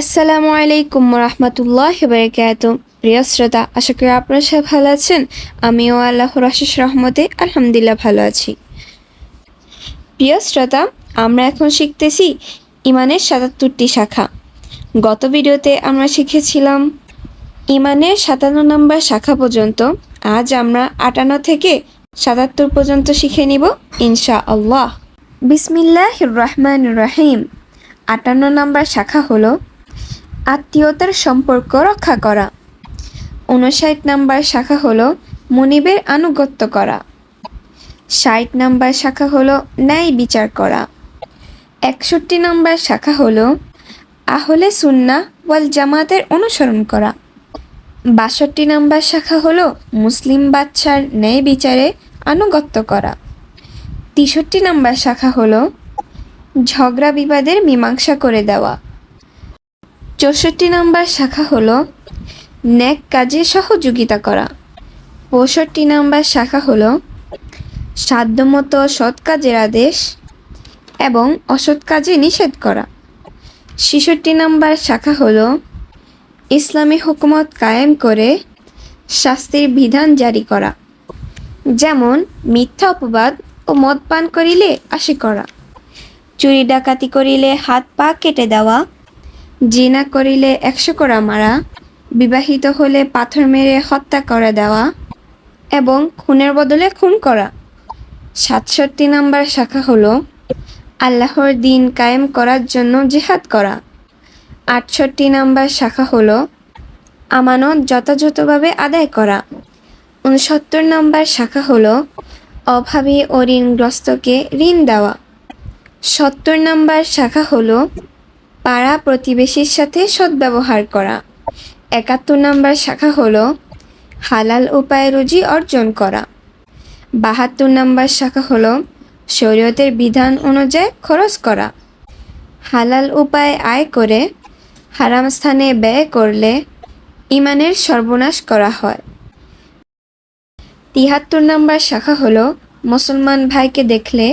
আসসালামু আলাইকুম রহমতুল্লাহ বারকাত প্রিয় শ্রোতা, আশা করি আপনারা সবাই ভালো আছেন। আমিও আল্লাহ আশিস রহমতে আলহামদুলিল্লাহ ভালো আছি। প্রিয় শ্রোতা, আমরা এখন শিখতেছি ইমানের সাতাত্তরটি শাখা। গত ভিডিওতে আমরা শিখেছিলাম ইমানের সাতান্ন নম্বর শাখা পর্যন্ত। আজ আমরা আটান্ন থেকে সাতাত্তর পর্যন্ত শিখে নিব ইনশা আল্লাহ বিসমিল্লাহ রহমান রহিম। আটান্ন নম্বর শাখা হলো আত্মীয়তার সম্পর্ক রক্ষা করা। উনষাট নাম্বার শাখা হলো মনিবের আনুগত্য করা। ষাট নাম্বার শাখা হলো ন্যায় বিচার করা। একষট্টি নাম্বার শাখা হলো আহলে সুন্না ওয়াল জামাতের অনুসরণ করা। বাষট্টি নাম্বার শাখা হলো মুসলিম বাচ্চার ন্যায় বিচারে আনুগত্য করা। তেষট্টি নাম্বার শাখা হলো ঝগড়া বিবাদের মীমাংসা করে দেওয়া। চৌষট্টি নম্বর শাখা হলো ন্যাক কাজে সহযোগিতা করা। পঁয়ষট্টি নম্বর শাখা হলো সাধ্যমতো সৎ কাজের আদেশ এবং অসৎ কাজে নিষেধ করা। ছেষট্টি নম্বর শাখা হলো ইসলামী হুকুমত কায়েম করে শাস্তির বিধান জারি করা, যেমন মিথ্যা অপবাদ ও মদ পান করিলে আশি করা, চুরি ডাকাতি করিলে হাত পা কেটে দেওয়া জিনা করিলে একশো করা মারা, বিবাহিত হলে পাথর মেরে হত্যা করে দেওয়া এবং খুনের বদলে খুন করা। সাতষট্টি নাম্বার শাখা হলো, আল্লাহর দিন কায়েম করার জন্য জেহাদ করা। আটষট্টি নাম্বার শাখা হলো, আমানত যথাযথভাবে আদায় করা। উনসত্তর নম্বর শাখা হলো, অভাবী ও ঋণগ্রস্তকে ঋণ দেওয়া। সত্তর নাম্বার শাখা হলো পাড়া প্রতিবেশীর সাথে সদ্ব্যবহার করা। একাত্তর নম্বর শাখা হলো হালাল উপায়ে রুজি অর্জন করা। বাহাত্তর নম্বর শাখা হলো শরীয়তের বিধান অনুযায়ী খরচ করা। হালাল উপায়ে আয় করে হারাম স্থানে ব্যয় করলে ইমানের সর্বনাশ করা হয়। তিহাত্তর নম্বর শাখা হলো মুসলমান ভাইকে দেখলে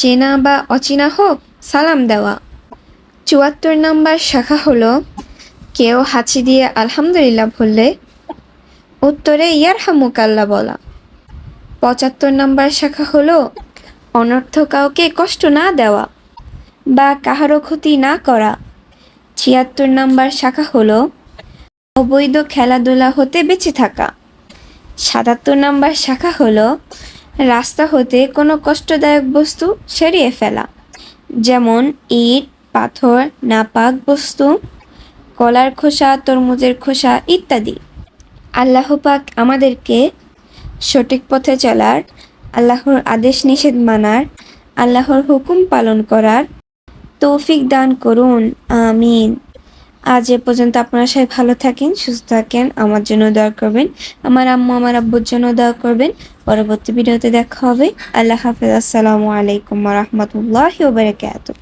চেনা বা অচেনা হোক সালাম দেওয়া। চুয়াত্তর নম্বর শাখা হলো, কেউ হাঁচি দিয়ে আলহামদুলিল্লাহ বললে, উত্তরে ইয়ার হামুকাল্লা বলা। পঁচাত্তর নম্বর শাখা হলো, অনর্থ কাউকে কষ্ট না দেওয়া বা কাহারও ক্ষতি না করা। ছিয়াত্তর নম্বর শাখা হলো, অবৈধ খেলাধুলা হতে বেঁচে থাকা। সাতাত্তর নম্বর শাখা হলো, রাস্তা হতে কোনো কষ্টদায়ক বস্তু সরিয়ে ফেলা, যেমন ইট পাথর, নাপাক বস্তু, কলার খোসা, তরমুজের খোসা ইত্যাদি। আল্লাহ পাক আমাদেরকে সঠিক পথে চলার, আল্লাহর আদেশ নিষেধ মানার, আল্লাহর হুকুম পালন করার তৌফিক দান করুন। আমিন। আজ এ পর্যন্ত আপনারা সবাই ভালো থাকেন, সুস্থ থাকেন, আমার জন্য দোয়া করবেন, আমার আম্মু আমার আব্বুর জন্য দোয়া করবেন। পরবর্তী ভিডিওতে দেখা হবে। আল্লাহ হাফেজ। আসসালামু আলাইকুম রহমতুল্লাহ বারকাতুহ।